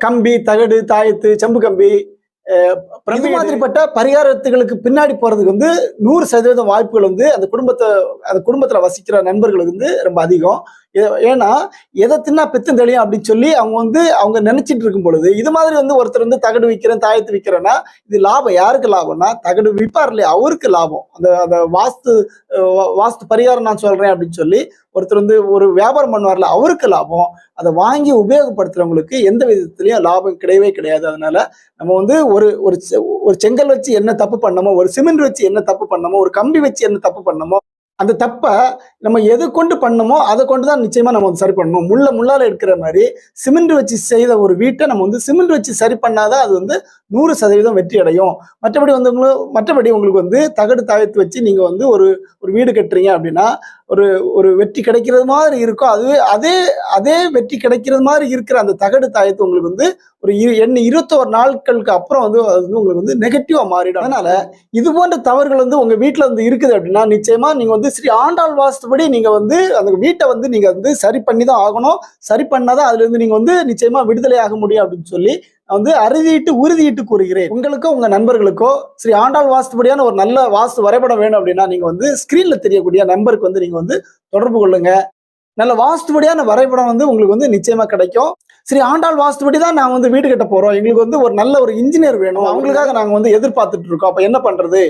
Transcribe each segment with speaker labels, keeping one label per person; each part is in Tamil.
Speaker 1: கம்பி தகடு தாயத்து செம்பு கம்பி அஹ், இது மாதிரிப்பட்ட பரிகாரத்துகளுக்கு பின்னாடி போறதுக்கு வந்து நூறு சதவீதம் வாய்ப்புகள் வந்து அந்த குடும்பத்தை அந்த குடும்பத்துல வசிக்கிற நண்பர்களுக்கு வந்து ரொம்ப அதிகம். ஏன்னா எதை தின்னா பித்தம் தெளியும் அப்படின்னு சொல்லி அவங்க வந்து அவங்க நினைச்சிட்டு இருக்கும் பொழுது இது மாதிரி வந்து ஒருத்தர் வந்து தகடு விற்கிறேன் தாயத்து விற்கிறேன்னா இது லாபம். யாருக்கு லாபம்னா தகடு விற்பார் இல்லையா? அவருக்கு லாபம். அந்த அந்த வாஸ்து வாஸ்து பரிகாரம் நான் சொல்றேன் அப்படின்னு சொல்லி ஒருத்தர் வந்து ஒரு வியாபாரம் பண்ணுவார்ல அவருக்கு லாபம். அதை வாங்கி உபயோகப்படுத்துறவங்களுக்கு எந்த விதத்துலயும் லாபம் கிடையவே கிடையாது. அதனால நம்ம வந்து ஒரு ஒரு செ- ஒரு செங்கல் வச்சு என்ன தப்பு பண்ணமோ ஒரு சிமெண்ட் வச்சு என்ன தப்பு பண்ணமோ ஒரு கம்பி வச்சு என்ன தப்பு பண்ணமோ அந்த தப்பை நம்ம எது கொண்டு பண்ணமோ அதை கொண்டு தான் நிச்சயமாக நம்ம வந்து சரி பண்ணணும். முள்ள முள்ளால் எடுக்கிற மாதிரி சிமெண்ட் வச்சு செய்த ஒரு வீட்டை நம்ம வந்து சிமெண்ட் வச்சு சரி பண்ணாதான் அது வந்து நூறு சதவீதம் வெற்றி அடையும். மற்றபடி வந்து உங்களுக்கு மற்றபடி உங்களுக்கு வந்து தகடு தவிர்த்து வச்சு நீங்கள் வந்து ஒரு ஒரு வீடு கட்டுறீங்க அப்படின்னா ஒரு ஒரு வெற்றி கிடைக்கிறது மாதிரி இருக்கும் அதுவே அதே அதே வெற்றி கிடைக்கிறது மாதிரி இருக்கிற அந்த தகடு தாயத்து உங்களுக்கு வந்து ஒரு இரு எண்ணெய் இருபத்தோரு நாட்களுக்கு அப்புறம் வந்து அது வந்து உங்களுக்கு வந்து நெகட்டிவா மாறிடும். அதனால இது போன்ற தவறுகள் வந்து உங்க வீட்டில் வந்து இருக்குது அப்படின்னா நிச்சயமா நீங்க வந்து ஸ்ரீ ஆண்டாள் வாஸ்துபடி நீங்க வந்து அந்த வீட்டை வந்து நீங்க வந்து சரி பண்ணி தான் ஆகணும். சரி பண்ணாதான் அதுல இருந்து நீங்க வந்து நிச்சயமா விடுதலை ஆக முடியும் அப்படின்னு சொல்லி வந்து அறுதியிட்டு உறுதியிட்டு கூறுகிறேன். உங்களுக்கோ உங்க நண்பர்களுக்கோ ஸ்ரீ ஆண்டாள் வாஸ்துபடியான ஒரு நல்ல வாஸ்து வரைபடம் வேணும் அப்படின்னா நீங்க வந்து ஸ்கிரீன்ல தெரியக்கூடிய நம்பருக்கு வந்து நீங்க வந்து தொடர்பு கொள்ளுங்க. நல்ல வாஸ்துபடியான வரைபடம் வந்து உங்களுக்கு வந்து நிச்சயமா கிடைக்கும். சரி ஆண்டாள் வாஸ்துபடி தான் நாங்க வந்து வீடு கட்ட போறோம். எங்களுக்கு வந்து ஒரு நல்ல ஒரு இன்ஜினியர் வேணும். அவங்களுக்காக நாங்க வந்து எதிர்பார்த்துட்டு இருக்கோம். அப்ப என்ன பண்றது?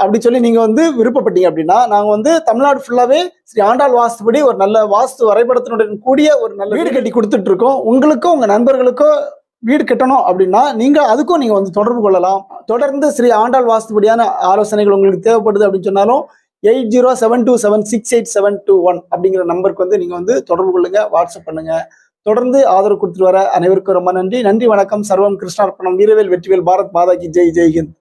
Speaker 1: அப்படி சொல்லி நீங்க வந்து விருப்பப்பட்டீங்க அப்படின்னா நாங்க வந்து தமிழ்நாடு ஃபுல்லாவே ஸ்ரீ ஆண்டாள் வாஸ்துபடி ஒரு நல்ல வாஸ்து வரைபடத்தினுடன் கூடிய ஒரு நல்ல வீடு கட்டி கொடுத்துட்டு இருக்கோம். உங்களுக்கும் உங்க நண்பர்களுக்கோ வீடு கட்டணும் அப்படின்னா நீங்கள் அதுக்கும் நீங்கள் வந்து தொடர்பு கொள்ளலாம். தொடர்ந்து ஸ்ரீ ஆண்டாள் வாஸ்துபடியான ஆலோசனைகள் உங்களுக்கு தேவைப்படுது அப்படின்னு சொன்னாலும் eight zero seven two seven six eight seven two one அப்படிங்கிற நம்பருக்கு வந்து நீங்கள் வந்து தொடர்பு கொள்ளுங்க வாட்ஸ்அப் பண்ணுங்க. தொடர்ந்து ஆதரவு கொடுத்துட்டு வர அனைவருக்கும் ரொம்ப நன்றி. நன்றி வணக்கம். சர்வம் கிருஷ்ணார்ப்பணம் வீரவேல் வெற்றிவேல் பாரத் மாதா கி. ஜெய். ஜெய்ஹிந்த்